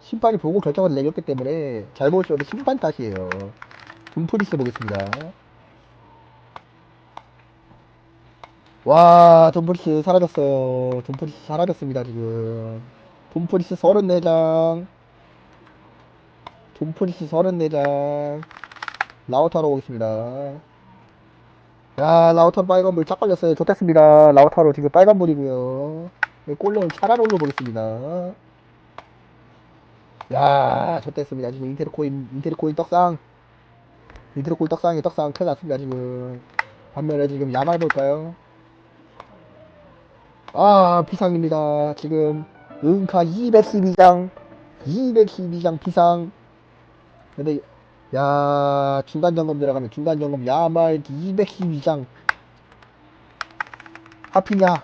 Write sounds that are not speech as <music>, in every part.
심판이 보고 결정을 내렸기 때문에 잘못이어도 심판 탓이에요. 둠프리스 보겠습니다. 와, 둠프리스 사라졌어요. 둠프리스 사라졌습니다, 지금. 둠프리스 34장. 둠프리스 34장. 라우타로 오겠습니다. 야, 라우타로 빨간불 쫙 걸렸어요. 좋겠습니다. 라우타로 지금 빨간불이고요. 골로는 차라롤로 보겠습니다. 야, 좋됐습니다. 지금 인테르 코인, 인테르 코인 떡상. 인테르 코인 떡상이 떡상 큰일 났습니다, 지금. 반면에 지금 야말 볼까요? 아, 비상입니다. 지금, 은카 212장, 212장 비상. 근데, 야, 중간 점검 들어가면 중간 점검 야말 212장. 하피냐?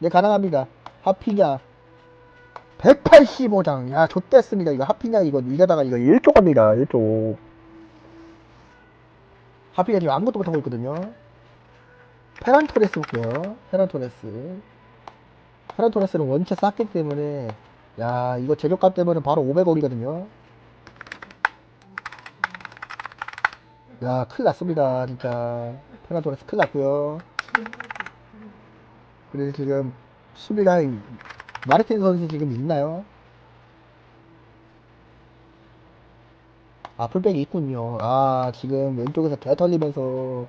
네, 가능합니다. 하피냐? 185장. 야, 좆됐습니다. 이거 하피냐, 이거. 이러다가 이거 1조 갑니다. 1조. 하피냐 지금 아무것도 못하고 있거든요. 페란토레스 볼게요. 페란토레스. 페란토레스는 원체 쌌기 때문에, 야, 이거 재료값 때문에 바로 500억이거든요. 야, 큰일 났습니다. 진짜. 페란토레스 큰일 났고요 그래서 지금, 수비가, 마르틴 선수 지금 있나요? 아, 풀백이 있군요. 아, 지금 왼쪽에서 배 털리면서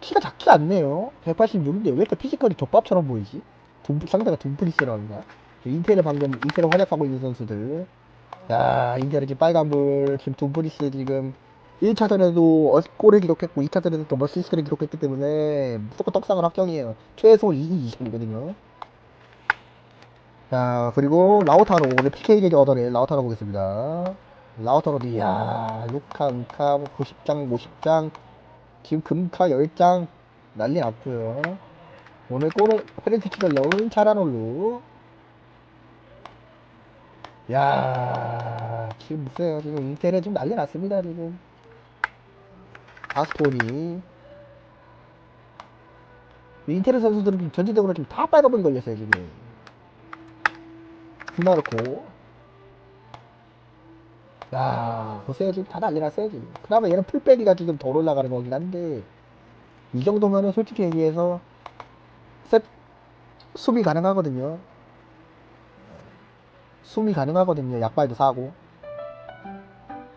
키가 작지 않네요. 186인데 왜 이렇게 피지컬이 족밥처럼 보이지? 둠, 상대가 둠프리스라는가? 인텔을 방금, 인텔을 활약하고 있는 선수들. 야, 인텔은 지금 빨간불, 지금 둠프리스 지금 1차전에도 골을 기록했고 2차전에도 또 머시스트를 기록했기 때문에 무조건 떡상을 확정이에요. 최소 2위 이상이거든요. 자, 그리고 라우타로, 오늘 PK 계기 얻어낸 라우타로 보겠습니다. 라우타로, 이야, 루카, 은카, 90장, 50장, 지금 금카 10장, 난리 났고요 오늘 골을, 페렌티치를 넣은 차라놀루. 야 지금 보세요. 지금 인텔은 지금 난리 났습니다, 지금. 아스토니. 인텔 선수들은 전체적으로 지금 다 빨간불이 걸렸어요, 지금. 그나놓고. 야 보세요 지금 다 난리 났어요 지금 그나마 얘는 풀백이가 지금 덜 올라가는 거긴 한데 이 정도면은 솔직히 얘기해서 셋 수비 가능하거든요. 수비 가능하거든요. 약발도 사고.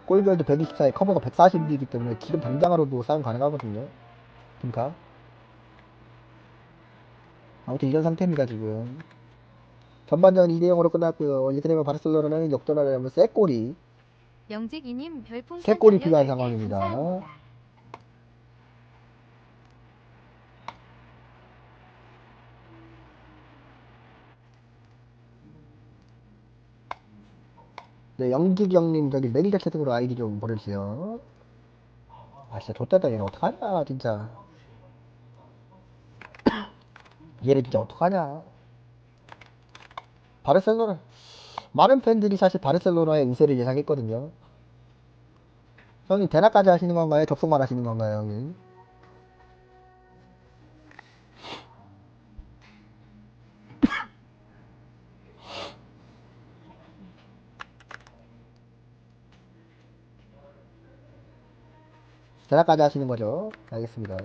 골별도 124에 커버가 140이기 때문에 지금 당장으로도 싸움 가능하거든요. 그러니까. 아무튼 이런 상태입니다 지금 전반전 2대0으로 끝났고요. 이틀이면 바르셀로나는 역전을 하려면 세 골이 영직이님 별풍선 세 골이 18개 필요한 상황입니다. 감사합니다. 네, 영기경님 저기 매니저 채팅으로 아이디 좀 보내주세요. 아 진짜 좆됐다 얘는 어떡하냐 진짜. 얘는 진짜 어떡하냐. 바르셀로나 많은 팬들이 사실 바르셀로나의 우세를 예상했거든요. 형님 대낮까지 하시는 건가요? 접속만 하시는 건가요, 형님? <coughs> 대낮까지 하시는 거죠? 알겠습니다.